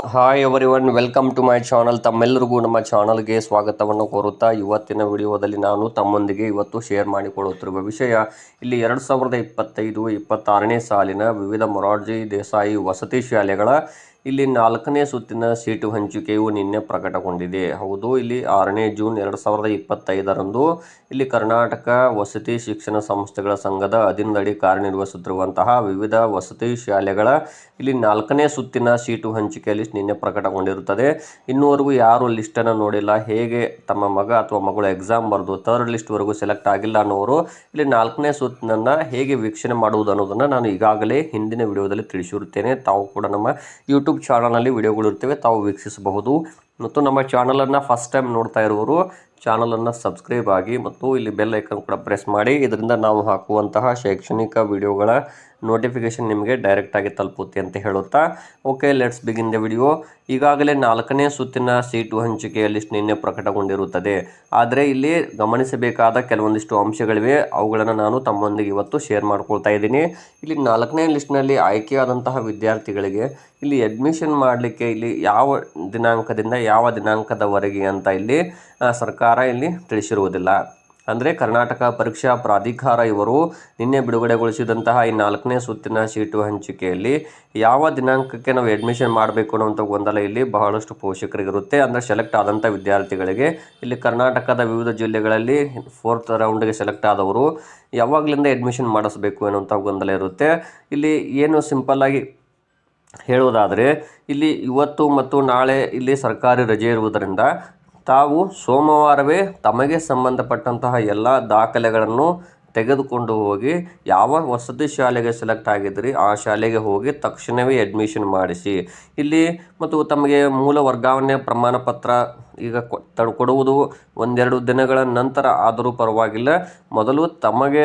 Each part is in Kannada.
Hi everyone welcome to my channel ತಮ್ಮೆಲ್ಲರಿಗೂ ನಮ್ಮ ಚಾನಲ್ಗೆ ಸ್ವಾಗತವನ್ನು ಕೋರುತ್ತಾ ಇವತ್ತಿನ ವಿಡಿಯೋದಲ್ಲಿ ನಾನು ತಮ್ಮೊಂದಿಗೆ ಇವತ್ತು ಶೇರ್ ಮಾಡಿಕೊಳ್ಳುತ್ತಿರುವ ವಿಷಯ, ಇಲ್ಲಿ ಎರಡು ಸಾವಿರದ ಇಪ್ಪತ್ತೈದು ಇಪ್ಪತ್ತಾರನೇ ಸಾಲಿನ ವಿವಿಧ ಮೊರಾರ್ಜಿ ದೇಸಾಯಿ ವಸತಿ ಶಾಲೆಗಳ ಇಲ್ಲಿ ನಾಲ್ಕನೇ ಸುತ್ತಿನ ಸೀಟು ಹಂಚಿಕೆಯು ನಿನ್ನೆ ಪ್ರಕಟಗೊಂಡಿದೆ. ಹೌದು, ಇಲ್ಲಿ ಆರನೇ ಜೂನ್ ಎರಡು ಸಾವಿರದ ಇಪ್ಪತ್ತೈದರಂದು ಇಲ್ಲಿ ಕರ್ನಾಟಕ ವಸತಿ ಶಿಕ್ಷಣ ಸಂಸ್ಥೆಗಳ ಸಂಘದ ಅಧೀನದಡಿ ಕಾರ್ಯನಿರ್ವಹಿಸುತ್ತಿರುವಂತಹ ವಿವಿಧ ವಸತಿ ಶಾಲೆಗಳ ಇಲ್ಲಿ ನಾಲ್ಕನೇ ಸುತ್ತಿನ ಸೀಟು ಹಂಚಿಕೆಯಲ್ಲಿ ನಿನ್ನೆ ಪ್ರಕಟಗೊಂಡಿರುತ್ತದೆ. ಇನ್ನೂವರೆಗೂ ಯಾರು ಲಿಸ್ಟನ್ನು ನೋಡಿಲ್ಲ, ಹೇಗೆ ತಮ್ಮ ಮಗ ಅಥವಾ ಮಗಳು ಎಕ್ಸಾಮ್ ಬರೆದು ಥರ್ಡ್ ಲಿಸ್ಟ್ವರೆಗೂ ಸೆಲೆಕ್ಟ್ ಆಗಿಲ್ಲ ಅನ್ನೋರು ಇಲ್ಲಿ ನಾಲ್ಕನೇ ಸುತ್ತಿನನ್ನು ಹೇಗೆ ವೀಕ್ಷಣೆ ಮಾಡುವುದು ಅನ್ನೋದನ್ನು ನಾನು ಈಗಾಗಲೇ ಹಿಂದಿನ ವಿಡಿಯೋದಲ್ಲಿ ತಿಳಿಸಿರುತ್ತೇನೆ. ತಾವು ಕೂಡ ನಮ್ಮ ಯೂಟ್ಯೂಬ್ ಚಾನಲ್ನಲ್ಲಿ ವಿಡಿಯೋಗಳು ಇರ್ತವೆ, ತಾವು ವೀಕ್ಷಿಸಬಹುದು. ಮತ್ತು ನಮ್ಮ ಚಾನಲನ್ನು ಫಸ್ಟ್ ಟೈಮ್ ನೋಡ್ತಾ ಇರುವವರು ಚಾನಲನ್ನು ಸಬ್ಸ್ಕ್ರೈಬ್ ಆಗಿ ಮತ್ತು ಇಲ್ಲಿ ಬೆಲ್ ಐಕನ್ ಕೂಡ ಪ್ರೆಸ್ ಮಾಡಿ. ಇದರಿಂದ ನಾವು ಹಾಕುವಂತಹ ಶೈಕ್ಷಣಿಕ ವಿಡಿಯೋಗಳ ನೋಟಿಫಿಕೇಶನ್ ನಿಮಗೆ ಡೈರೆಕ್ಟಾಗಿ ತಲುಪುತ್ತೆ ಅಂತ ಹೇಳುತ್ತಾ? Okay let's begin the video ಈಗಾಗಲೇ ನಾಲ್ಕನೇ ಸುತ್ತಿನ ಸೀಟು ಹಂಚಿಕೆಯ ಲಿಸ್ಟ್ ನಿನ್ನೆ ಪ್ರಕಟಗೊಂಡಿರುತ್ತದೆ. ಆದರೆ ಇಲ್ಲಿ ಗಮನಿಸಬೇಕಾದ ಕೆಲವೊಂದಿಷ್ಟು ಅಂಶಗಳಿವೆ. ಅವುಗಳನ್ನು ನಾನು ತಮ್ಮೊಂದಿಗೆ ಇವತ್ತು ಶೇರ್ ಮಾಡ್ಕೊಳ್ತಾ ಇದ್ದೀನಿ. ಇಲ್ಲಿ ನಾಲ್ಕನೇ ಲಿಸ್ಟ್ನಲ್ಲಿ ಆಯ್ಕೆಯಾದಂತಹ ವಿದ್ಯಾರ್ಥಿಗಳಿಗೆ ಇಲ್ಲಿ ಅಡ್ಮಿಷನ್ ಮಾಡಲಿಕ್ಕೆ ಇಲ್ಲಿ ಯಾವ ದಿನಾಂಕದಿಂದ ಯಾವ ದಿನಾಂಕದವರೆಗೆ ಅಂತ ಇಲ್ಲಿ ಸರ್ಕಾರ ಇಲ್ಲಿ ತಿಳಿಸಿರುವುದಿಲ್ಲ. ಅಂದರೆ ಕರ್ನಾಟಕ ಪರೀಕ್ಷಾ ಪ್ರಾಧಿಕಾರ ಇವರು ನಿನ್ನೆ ಬಿಡುಗಡೆಗೊಳಿಸಿದಂತಹ ಈ ನಾಲ್ಕನೇ ಸುತ್ತಿನ ಸೀಟು ಹಂಚಿಕೆಯಲ್ಲಿ ಯಾವ ದಿನಾಂಕಕ್ಕೆ ನಾವು ಅಡ್ಮಿಷನ್ ಮಾಡಬೇಕು ಅನ್ನೋಂಥ ಗೊಂದಲ ಇಲ್ಲಿ ಬಹಳಷ್ಟು ಪೋಷಕರಿಗಿರುತ್ತೆ. ಅಂದರೆ ಸೆಲೆಕ್ಟ್ ಆದಂಥ ವಿದ್ಯಾರ್ಥಿಗಳಿಗೆ ಇಲ್ಲಿ ಕರ್ನಾಟಕದ ವಿವಿಧ ಜಿಲ್ಲೆಗಳಲ್ಲಿ ಫೋರ್ತ್ ರೌಂಡ್ಗೆ ಸೆಲೆಕ್ಟ್ ಆದವರು ಯಾವಾಗಲಿಂದ ಅಡ್ಮಿಷನ್ ಮಾಡಿಸ್ಬೇಕು ಅನ್ನೋಂಥ ಗೊಂದಲ ಇರುತ್ತೆ. ಇಲ್ಲಿ ಏನು ಸಿಂಪಲ್ಲಾಗಿ ಹೇಳುವುದಾದರೆ, ಇಲ್ಲಿ ಇವತ್ತು ಮತ್ತು ನಾಳೆ ಇಲ್ಲಿ ಸರ್ಕಾರಿ ರಜೆ ಇರುವುದರಿಂದ ತಾವು ಸೋಮವಾರವೇ ತಮಗೆ ಸಂಬಂಧಪಟ್ಟಂತಹ ಎಲ್ಲ ದಾಖಲೆಗಳನ್ನು ತೆಗೆದುಕೊಂಡು ಹೋಗಿ ಯಾವ ವಸತಿ ಶಾಲೆಗೆ ಸೆಲೆಕ್ಟ್ ಆಗಿದ್ರಿ ಆ ಶಾಲೆಗೆ ಹೋಗಿ ತಕ್ಷಣವೇ ಅಡ್ಮಿಷನ್ ಮಾಡಿಸಿ. ಇಲ್ಲಿ ಮತ್ತು ತಮಗೆ ಮೂಲ ವರ್ಗಾವಣೆ ಪ್ರಮಾಣ ಪತ್ರ ಈಗ ಕೊಡುವುದು ಒಂದೆರಡು ದಿನಗಳ ನಂತರ ಆದರೂ ಪರವಾಗಿಲ್ಲ. ಮೊದಲು ತಮಗೆ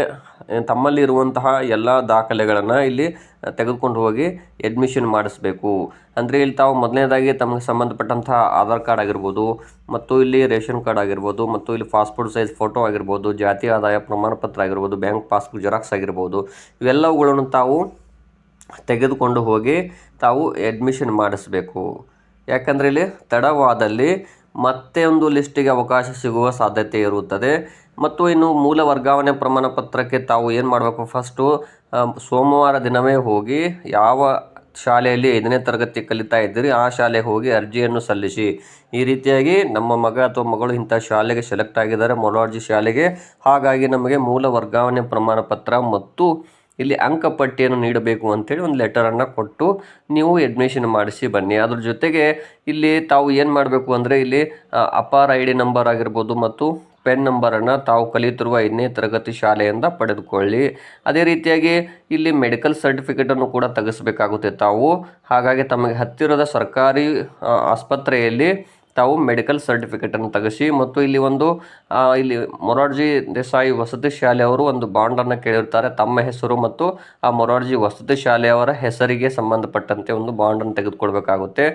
ತಮ್ಮಲ್ಲಿ ಇರುವಂತಹ ಎಲ್ಲ ದಾಖಲೆಗಳನ್ನು ಇಲ್ಲಿ ತೆಗೆದುಕೊಂಡು ಹೋಗಿ ಅಡ್ಮಿಷನ್ ಮಾಡಿಸ್ಬೇಕು. ಅಂದರೆ ಇಲ್ಲಿ ತಾವು ಮೊದಲನೇದಾಗಿ ತಮಗೆ ಸಂಬಂಧಪಟ್ಟಂತಹ ಆಧಾರ್ ಕಾರ್ಡ್ ಆಗಿರ್ಬೋದು, ಮತ್ತು ಇಲ್ಲಿ ರೇಷನ್ ಕಾರ್ಡ್ ಆಗಿರ್ಬೋದು, ಮತ್ತು ಇಲ್ಲಿ ಪಾಸ್ಪೋರ್ಟ್ ಸೈಜ್ ಫೋಟೋ ಆಗಿರ್ಬೋದು, ಜಾತಿ ಆದಾಯ ಪ್ರಮಾಣ ಪತ್ರ ಆಗಿರ್ಬೋದು, ಬ್ಯಾಂಕ್ ಪಾಸ್ಬುಕ್ ಜೆರಾಕ್ಸ್ ಆಗಿರ್ಬೋದು, ಇವೆಲ್ಲವುಗಳನ್ನು ತಾವು ತೆಗೆದುಕೊಂಡು ಹೋಗಿ ತಾವು ಅಡ್ಮಿಷನ್ ಮಾಡಿಸ್ಬೇಕು. ಯಾಕಂದರೆ ಇಲ್ಲಿ ತಡವಾದಲ್ಲಿ ಮತ್ತೆ ಒಂದು ಲಿಸ್ಟಿಗೆ ಅವಕಾಶ ಸಿಗುವ ಸಾಧ್ಯತೆ ಇರುತ್ತದೆ. ಮತ್ತು ಇನ್ನು ಮೂಲ ವರ್ಗಾವಣೆ ಪ್ರಮಾಣ ಪತ್ರಕ್ಕೆ ತಾವು ಏನು ಮಾಡಬೇಕು? ಫಸ್ಟು ಸೋಮವಾರ ದಿನವೇ ಹೋಗಿ ಯಾವ ಶಾಲೆಯಲ್ಲಿ ಐದನೇ ತರಗತಿ ಕಲಿತಾ ಇದ್ದೀರಿ, ಆ ಶಾಲೆಗೆ ಹೋಗಿ ಅರ್ಜಿಯನ್ನು ಸಲ್ಲಿಸಿ. ಈ ರೀತಿಯಾಗಿ ನಮ್ಮ ಮಗ ಅಥವಾ ಮಗಳು ಇಂಥ ಶಾಲೆಗೆ ಸೆಲೆಕ್ಟ್ ಆಗಿದ್ದಾರೆ, ಮೊಲಾರ್ಜಿ ಶಾಲೆಗೆ. ಹಾಗಾಗಿ ನಮಗೆ ಮೂಲ ವರ್ಗಾವಣೆ ಪ್ರಮಾಣ ಪತ್ರ ಮತ್ತು ಇಲ್ಲಿ ಅಂಕಪಟ್ಟಿಯನ್ನು ನೀಡಬೇಕು ಅಂತೇಳಿ ಒಂದು ಲೆಟರನ್ನು ಕೊಟ್ಟು ನೀವು ಅಡ್ಮಿಷನ್ ಮಾಡಿಸಿ ಬನ್ನಿ. ಅದ್ರ ಜೊತೆಗೆ ಇಲ್ಲಿ ತಾವು ಏನು ಮಾಡಬೇಕು ಅಂದರೆ ಇಲ್ಲಿ ಅಪಾರ್ ಐ ಡಿ ನಂಬರ್ ಆಗಿರ್ಬೋದು ಮತ್ತು ಪೆನ್ ನಂಬರನ್ನು ತಾವು ಕಲಿತಿರುವ ಐದನೇ ತರಗತಿ ಶಾಲೆಯಿಂದ ಪಡೆದುಕೊಳ್ಳಿ. ಅದೇ ರೀತಿಯಾಗಿ ಇಲ್ಲಿ ಮೆಡಿಕಲ್ ಸರ್ಟಿಫಿಕೇಟನ್ನು ಕೂಡ ತೆಗೆಸಬೇಕಾಗುತ್ತೆ ತಾವು. ಹಾಗಾಗಿ ತಮಗೆ ಹತ್ತಿರದ ಸರ್ಕಾರಿ ಆಸ್ಪತ್ರೆಯಲ್ಲಿ ತಾವು ಮೆಡಿಕಲ್ ಸರ್ಟಿಫಿಕೇಟನ್ನು ತೆಗೆಸಿ ಮತ್ತು ಇಲ್ಲಿ ಒಂದು ಇಲ್ಲಿ ಮೊರಾರ್ಜಿ ದೇಸಾಯಿ ವಸತಿ ಶಾಲೆಯವರು ಒಂದು ಬಾಂಡನ್ನು ಕೇಳಿರ್ತಾರೆ. ತಮ್ಮ ಹೆಸರು ಮತ್ತು ಆ ಮೊರಾರ್ಜಿ ವಸತಿ ಶಾಲೆಯವರ ಹೆಸರಿಗೆ ಸಂಬಂಧಪಟ್ಟಂತೆ ಒಂದು ಬಾಂಡನ್ನು ತೆಗೆದುಕೊಳ್ಬೇಕಾಗುತ್ತೆ.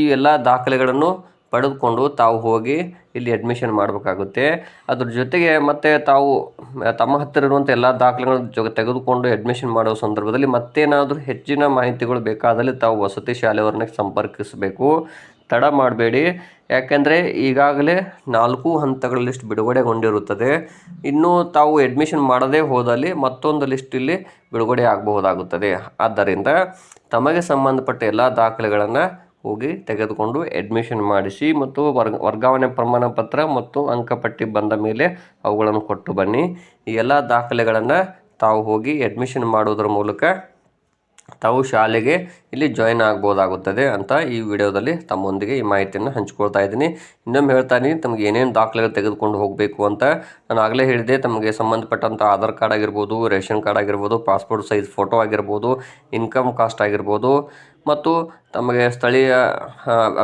ಈ ಎಲ್ಲ ದಾಖಲೆಗಳನ್ನು ಪಡೆದುಕೊಂಡು ತಾವು ಹೋಗಿ ಇಲ್ಲಿ ಅಡ್ಮಿಷನ್ ಮಾಡಬೇಕಾಗುತ್ತೆ. ಅದ್ರ ಜೊತೆಗೆ ಮತ್ತೆ ತಾವು ತಮ್ಮ ಹತ್ತಿರ ಇರುವಂಥ ಎಲ್ಲ ದಾಖಲೆಗಳನ್ನು ಜೊ ತೆಗೆದುಕೊಂಡು ಅಡ್ಮಿಷನ್ ಮಾಡೋ ಸಂದರ್ಭದಲ್ಲಿ ಮತ್ತೇನಾದರೂ ಹೆಚ್ಚಿನ ಮಾಹಿತಿಗಳು ಬೇಕಾದಲ್ಲಿ ತಾವು ವಸತಿ ಶಾಲೆಯವರನ್ನ ಸಂಪರ್ಕಿಸಬೇಕು. ತಡ ಮಾಡಬೇಡಿ. ಯಾಕೆಂದರೆ ಈಗಾಗಲೇ ನಾಲ್ಕು ಹಂತಗಳ ಲಿಸ್ಟ್ ಬಿಡುಗಡೆಗೊಂಡಿರುತ್ತದೆ. ಇನ್ನೂ ತಾವು ಅಡ್ಮಿಷನ್ ಮಾಡದೇ ಹೋದಲ್ಲಿ ಮತ್ತೊಂದು ಲಿಸ್ಟ್ ಇಲ್ಲಿ ಬಿಡುಗಡೆ ಆಗಬಹುದಾಗುತ್ತದೆ. ಆದ್ದರಿಂದ ತಮಗೆ ಸಂಬಂಧಪಟ್ಟ ಎಲ್ಲ ದಾಖಲೆಗಳನ್ನು ಹೋಗಿ ತೆಗೆದುಕೊಂಡು ಅಡ್ಮಿಷನ್ ಮಾಡಿಸಿ ಮತ್ತು ವರ್ಗ, ವರ್ಗಾವಣೆ ಪ್ರಮಾಣ ಪತ್ರ ಮತ್ತು ಅಂಕಪಟ್ಟಿ ಬಂದ ಮೇಲೆ ಅವುಗಳನ್ನು ಕೊಟ್ಟು ಬನ್ನಿ. ಈ ಎಲ್ಲ ದಾಖಲೆಗಳನ್ನು ತಾವು ಹೋಗಿ ಅಡ್ಮಿಷನ್ ಮಾಡೋದ್ರ ಮೂಲಕ ತಾವು ಶಾಲೆಗೆ ಇಲ್ಲಿ ಜಾಯಿನ್ ಆಗ್ಬೋದಾಗುತ್ತದೆ ಅಂತ ಈ ವಿಡಿಯೋದಲ್ಲಿ ತಮ್ಮೊಂದಿಗೆ ಈ ಮಾಹಿತಿಯನ್ನು ಹಂಚ್ಕೊಳ್ತಾ ಇದ್ದೀನಿ. ಇನ್ನೊಮ್ಮೆ ಹೇಳ್ತಾ ಇದ್ದೀನಿ, ತಮಗೆ ಏನೇನು ದಾಖಲೆಗಳು ತೆಗೆದುಕೊಂಡು ಹೋಗಬೇಕು ಅಂತ. ನಾನು ಆಗಲೇ ಹೇಳಿದೆ ತಮಗೆ ಸಂಬಂಧಪಟ್ಟಂಥ ಆಧಾರ್ ಕಾರ್ಡ್ ಆಗಿರ್ಬೋದು, ರೇಷನ್ ಕಾರ್ಡ್ ಆಗಿರ್ಬೋದು ಪಾಸ್ಪೋರ್ಟ್ ಸೈಜ್ ಫೋಟೋ ಆಗಿರ್ಬೋದು ಇನ್ಕಮ್ ಕಾಸ್ಟ್ ಆಗಿರ್ಬೋದು, ಮತ್ತು ತಮಗೆ ಸ್ಥಳೀಯ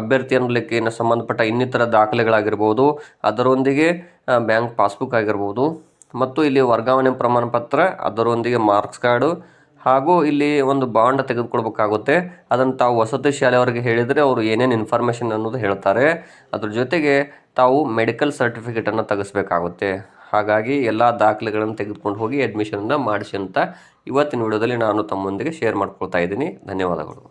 ಅಭ್ಯರ್ಥಿ ಅನ್ನಲಿಕ್ಕೆ ಸಂಬಂಧಪಟ್ಟ ಇನ್ನಿತರ ದಾಖಲೆಗಳಾಗಿರ್ಬೋದು, ಅದರೊಂದಿಗೆ ಬ್ಯಾಂಕ್ ಪಾಸ್ಬುಕ್ ಆಗಿರ್ಬೋದು, ಮತ್ತು ಇಲ್ಲಿ ವರ್ಗಾವಣೆ ಪ್ರಮಾಣಪತ್ರ, ಅದರೊಂದಿಗೆ ಮಾರ್ಕ್ಸ್ ಕಾರ್ಡು ಹಾಗೂ ಇಲ್ಲಿ ಒಂದು ಬಾಂಡ್ ತೆಗೆದುಕೊಳ್ಬೇಕಾಗುತ್ತೆ. ಅದನ್ನು ತಾವು ವಸತಿ ಶಾಲೆಯವರಿಗೆ ಹೇಳಿದರೆ ಅವರು ಏನೇನು ಇನ್ಫಾರ್ಮೇಷನ್ ಅನ್ನೋದು ಹೇಳ್ತಾರೆ. ಅದ್ರ ಜೊತೆಗೆ ತಾವು ಮೆಡಿಕಲ್ ಸರ್ಟಿಫಿಕೇಟನ್ನು ತೆಗೆಸ್ಬೇಕಾಗುತ್ತೆ. ಹಾಗಾಗಿ ಎಲ್ಲ ದಾಖಲೆಗಳನ್ನು ತೆಗೆದುಕೊಂಡು ಹೋಗಿ ಅಡ್ಮಿಷನನ್ನು ಮಾಡಿಸಿ ಅಂತ ಇವತ್ತಿನ ವಿಡಿಯೋದಲ್ಲಿ ನಾನು ತಮ್ಮೊಂದಿಗೆ ಶೇರ್ ಮಾಡ್ಕೊಳ್ತಾ ಇದ್ದೀನಿ. ಧನ್ಯವಾದಗಳು.